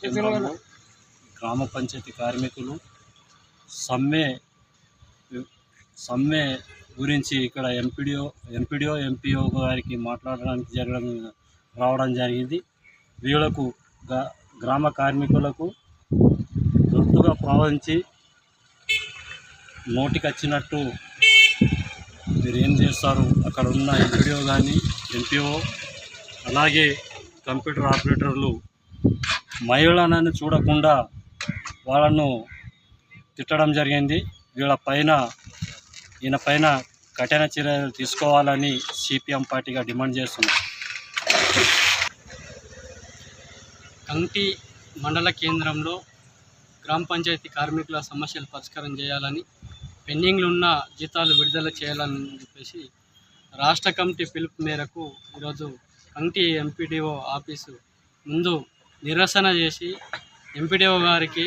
కేంద్రంలో గ్రామ పంచాయతీ కార్మికులు సమ్మె సమ్మె గురించి ఇక్కడ ఎంపీడీఓ ఎంపీడీఓ ఎంపీఓ గారికి మాట్లాడడానికి జరగడం రావడం జరిగింది. వీళ్ళకు గ్రా- గ్రామ కార్మికులకు గుర్తుగా ప్రవహించి నోటికి వచ్చినట్టు మీరు ఏం చేస్తారు? అక్కడ ఉన్న ఎంపీడీఓ కానీ ఎంపీఓ అలాగే కంప్యూటర్ ఆపరేటర్లు మహిళలను చూడకుండా వాళ్ళను తిట్టడం జరిగింది. వీళ్ళ పైన ఈయన పైన కఠిన చర్యలు తీసుకోవాలని సిపిఎం పార్టీగా డిమాండ్ చేస్తున్నాం. కంటి మండల కేంద్రంలో గ్రామ పంచాయతీ కార్మికుల సమస్యలు పరిష్కారం చేయాలని పెండింగ్లు ఉన్న జీతాలు విడుదల చేయాలని చెప్పేసి రాష్ట్ర కమిటీ పిలుపు మేరకు ఈరోజు కంటి ఎంపీడీఓ ఆఫీసు ముందు నిరసన చేసి ఎంపీడీఓ గారికి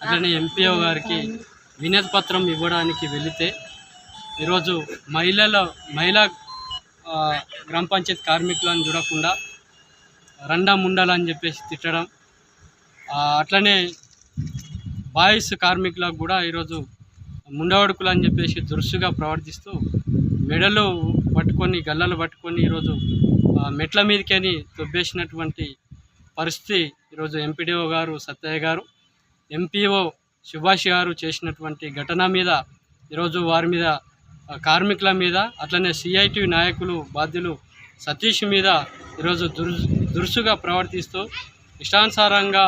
అట్లనే ఎంపీఓ గారికి వినతి పత్రం ఇవ్వడానికి వెళితే ఈరోజు మహిళల మహిళా గ్రామ పంచాయతీ కార్మికులను చూడకుండా రండా చెప్పేసి తిట్టడం అట్లనే బాయ్స్ కార్మికులకు కూడా ఈరోజు ముండవడుకులు అని చెప్పేసి దురుసుగా ప్రవర్తిస్తూ మెడలు పట్టుకొని గల్లలు పట్టుకొని ఈరోజు మెట్ల మీదకని తొబ్బేసినటువంటి పరిస్థితి ఈరోజు ఎంపీడీఓ గారు సత్తయ్య గారు ఎంపీఓ సుభాష్ గారు చేసినటువంటి ఘటన మీద ఈరోజు వారి మీద కార్మికుల మీద అట్లనే సిఐటి నాయకులు బాధ్యులు సతీష్ మీద ఈరోజు దురు దురుసుగా ప్రవర్తిస్తూ ఇష్టానుసారంగా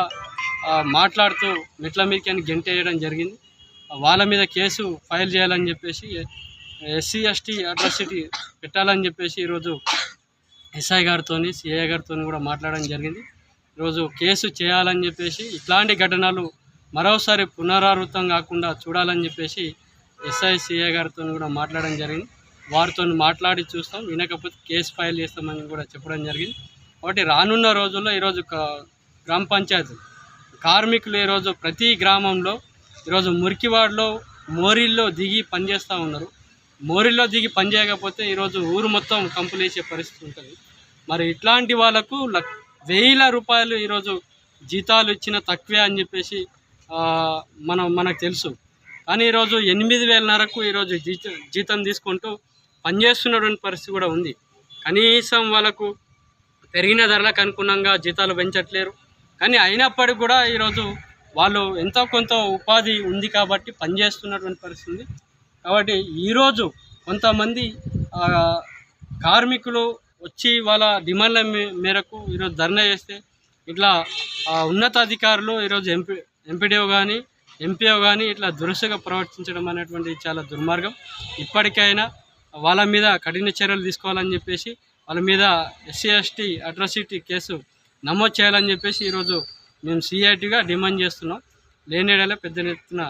మాట్లాడుతూ మెట్ల మీదకి గెంటేయడం జరిగింది. వాళ్ళ మీద కేసు ఫైల్ చేయాలని చెప్పేసి ఎస్సీ ఎస్టీ అట్రాసిటీ పెట్టాలని చెప్పేసి ఈరోజు ఎస్ఐ గారితో సిఐ గారితో కూడా మాట్లాడడం జరిగింది. ఈరోజు కేసు చేయాలని చెప్పేసి ఇట్లాంటి ఘటనలు మరోసారి పునరావృతం కాకుండా చూడాలని చెప్పేసి ఎస్ఐ గారితో కూడా మాట్లాడడం జరిగింది. వారితో మాట్లాడి చూస్తాం. వినకపోతే కేసు ఫైల్ చేస్తామని కూడా చెప్పడం జరిగింది. కాబట్టి రానున్న రోజుల్లో ఈరోజు గ్రామ పంచాయతీ కార్మికులు ఈరోజు ప్రతి గ్రామంలో ఈరోజు మురికివాడలో మోరీల్లో దిగి పనిచేస్తూ ఉన్నారు. మోరిల్లో దిగి పని చేయకపోతే ఈరోజు ఊరు మొత్తం కంపులేసే పరిస్థితి ఉంటుంది. మరి ఇట్లాంటి వాళ్ళకు లక్ వేల రూపాయలు ఈరోజు జీతాలు ఇచ్చిన తక్కువే అని చెప్పేసి మనం మనకు తెలుసు. కానీ ఈరోజు ఎనిమిది వేలన్నరకు ఈరోజు జీత జీతం తీసుకుంటూ పనిచేస్తున్నటువంటి పరిస్థితి కూడా ఉంది. కనీసం వాళ్ళకు పెరిగిన ధరలకు అనుగుణంగా జీతాలు పెంచట్లేరు. కానీ అయినప్పటికీ కూడా ఈరోజు వాళ్ళు ఎంతో కొంత ఉపాధి ఉంది కాబట్టి పనిచేస్తున్నటువంటి పరిస్థితి ఉంది. కాబట్టి ఈరోజు కొంతమంది కార్మికులు వచ్చి వాళ్ళ డిమాండ్ల మే- మేరకు ఈరోజు ధర్నా చేస్తే ఇట్లా ఉన్నతాధికారులు ఈరోజు ఎంపీ ఎంపీడీఓ కానీ ఎంపీఓ కానీ ఇట్లా దురుసుగా ప్రవర్తించడం అనేటువంటి చాలా దుర్మార్గం. ఇప్పటికైనా వాళ్ళ మీద కఠిన చర్యలు తీసుకోవాలని చెప్పేసి వాళ్ళ మీద ఎస్సీ ఎస్టీ అట్రాసిటీ కేసు నమోదు చేయాలని చెప్పేసి ఈరోజు మేము సిఐటిగా డిమాండ్ చేస్తున్నాం. లేనిడలే పెద్ద ఎత్తున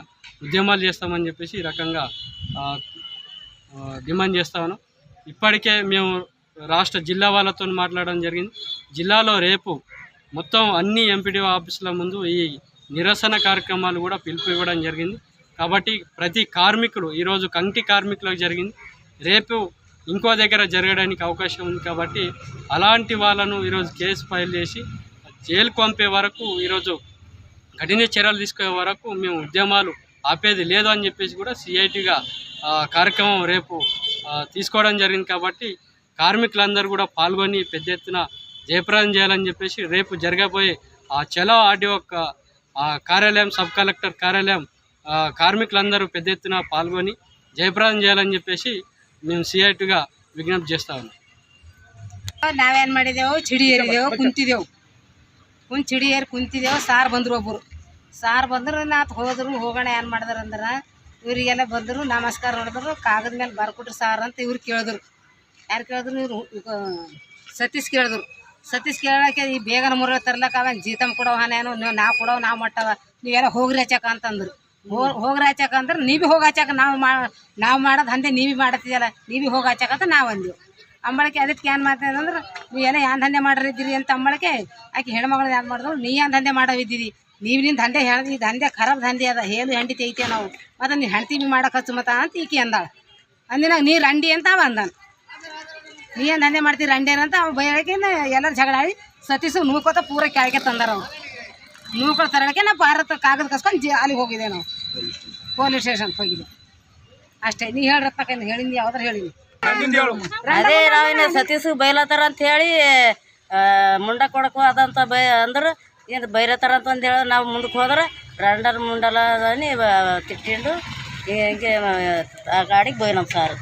ఉద్యమాలు చేస్తామని చెప్పేసి ఈ రకంగా డిమాండ్ చేస్తాను ఇప్పటికే మేము రాష్ట్ర జిల్లా వాళ్ళతో మాట్లాడడం జరిగింది. జిల్లాలో రేపు మొత్తం అన్ని ఎంపీడీఓ ఆఫీసుల ముందు ఈ నిరసన కార్యక్రమాలు కూడా పిలుపు ఇవ్వడం జరిగింది. కాబట్టి ప్రతి కార్మికులు ఈరోజు కంటి కార్మికులకు జరిగింది. రేపు ఇంకో దగ్గర జరగడానికి అవకాశం ఉంది కాబట్టి అలాంటి వాళ్ళను ఈరోజు కేసు ఫైల్ చేసి జైలుకు పంపే వరకు ఈరోజు కఠిన చర్యలు తీసుకునే వరకు మేము ఉద్యమాలు ఆపేది లేదు అని చెప్పేసి కూడా సిఐటిగా కార్యక్రమం రేపు తీసుకోవడం జరిగింది కాబట్టి కార్మికులందరూ కూడా పాల్గొని పెద్ద ఎత్తున జయప్రదం చేయాలని చెప్పేసి రేపు జరగబోయే ఆ చలో ఆర్డీఓ క- ఆ కార్యాలయం సబ్ కలెక్టర్ కార్యాలయం ఆ, కార్మికులందరూ పెద్ద ఎత్తున పాల్గొని జయప్రదం చేయాలని చెప్పేసి మేము సిఐటిగా విజ్ఞప్తి చేస్తా ఉన్నాం ನಾವೇನು ಮಾಡಿದೆವು ಚಿಡಿ ಏರಿದೆವು ಕುಂತಿದೆವು ಕುಂತ್ ಚಿಡಿ ಏರಿ ಕುಂತಿದೆವು ಸಾರ್ ಬಂದ್ರು ಒಬ್ಬರು ಸಾರ್ ಬಂದ್ರು ನಾತ್ ಹೋದ್ರು ಹೋಗೋಣ ಏನು ಮಾಡಿದ್ರು ಅಂದ್ರೆ ಇವರಿಗೆಲ್ಲ ಬಂದರು ನಮಸ್ಕಾರ ನೋಡಿದ್ರು ಕಾಗದ ಮೇಲೆ ಬರ್ಕೊಟ್ರು ಸಾರ್ ಅಂತ ಇವ್ರು ಕೇಳಿದ್ರು ಯಾರು ಕೇಳಿದ್ರು ಇವರು ಇವ ಸತೀಶ್ ಕೇಳಿದ್ರು. ಸತೀಶ್ ಕೇಳಕ್ಕೆ ಈ ಬೇಗನ ಮುರ ತರ್ಲಕ್ಕ ಅವನ್ ಜೀತಮ್ ಕೊಡೋ ಹಾನೇನು ನೀವು ನಾವು ಕೊಡೋ, ನಾವು ಮಟ್ಟವ ನೀವೆಲ್ಲ ಹೋಗ್ರಿ ಹಚ್ಚಕ ಅಂತಂದ್ರು. ಹೋಗ್ರಿ ಹಚ್ಚಕ ಅಂದ್ರೆ ನೀ ಭೀ ಹೋಗಿ ಹಚ್ಚಕ ನಾವು ಮಾ, ನಾವು ಮಾಡೋದು ಹಂದೆ ನೀವು ಮಾಡತ್ತಿದ್ಯಲ್ಲ ನೀ ಭೀ ಹೋಗಿ ಹಚ್ಚಕ ಅಂತ ನಾವು ಅಂದ್ವಿ. ಅಂಬಳಕೆ ಅದಕ್ಕೆ ಏನು ಮಾಡ್ತೀನಿ ಅಂದ್ರೆ ನೀವೆಲ್ಲ ಏನು ದಂಧೆ ಮಾಡಿರಿದ್ದೀರಿ ಅಂತ ಅಂಬಳಕೆ, ಆಕೆ ಹೆಣ್ಮಗಳು ಏನು ಮಾಡಿದ್ರು ನೀ ಏನು ದಂಧೆ ಮಾಡೋದಿದ್ದೀರಿ ನೀವು ನಿನ್ನ ದಂಧೆ ಹೇಳಿದ್ರಿ ಈ ದಂಧೆ ಖರಾಬ್ ದಂಧೆ ಅದ ಹೇಳು ಹೆಂಡಿ ತೆಗಿತೇವೆ ನಾವು. ಮತ್ತು ನೀ ಹೆಂಡತಿ ಬಿ ಮಾಡಕ್ಕೆ ಹಚ್ಚು ಮತ್ತ ಅಂತ ಈಕೆ ಅಂದಾಳೆ. ಅಂದಿನಾಗ ನೀರು ಅಂಡಿ ಅಂತ ಅವ ನೀ ಏನು ದಂಧೆ ಮಾಡ್ತೀರಿ? ಅಂಡೇನ ಅಂತ ಅವ ಬಯಕೆ ಎಲ್ಲರೂ ಜಗಳ ಆಡಿ ಸತೀಸು ನೂಕೋತ ಪೂರ ಕೆಳಗೆ ತಂದಾರ ಅವ್ರು ನೂಕೊಳ ತರಳಕ್ಕೆ ನಾವು ಭಾರತ ಕಾಗದ ಕಸ್ಕೊಂಡು ಜಿ ಅಲ್ಲಿಗೆ ಹೋಗಿದ್ದೆ ನಾವು ಪೊಲೀಸ್ ಸ್ಟೇಷನ್ ಹೋಗಿದ್ದೆ. ಅಷ್ಟೇ ನೀ ಹೇಳ್ರಪ್ಪ ಹೇಳಿನಿ ಯಾವ್ದಾರು ಹೇಳಿನಿ ಅದೇ ನಾವೇನು ಸತೀಶ್ ಬೈಲತ್ತಾರ ಅಂತ ಹೇಳಿ ಮುಂಡ ಕೊಡಕು ಅದಂತ ಬೈ ಅಂದ್ರೆ. ಏನು ಬೈರತ್ತಾರ ಅಂತ ಒಂದು ಹೇಳಿ ನಾವು ಮುಂದಕ್ಕೆ ಹೋದ್ರೆ ರಂಡರ್ ಮುಂಡಲ ತಿಟ್ಟಿಂಡು ಹಿಂಗೆ ಆ ಗಾಡಿಗೆ ಬೈ ನಮ್ಮ ಸಾರು.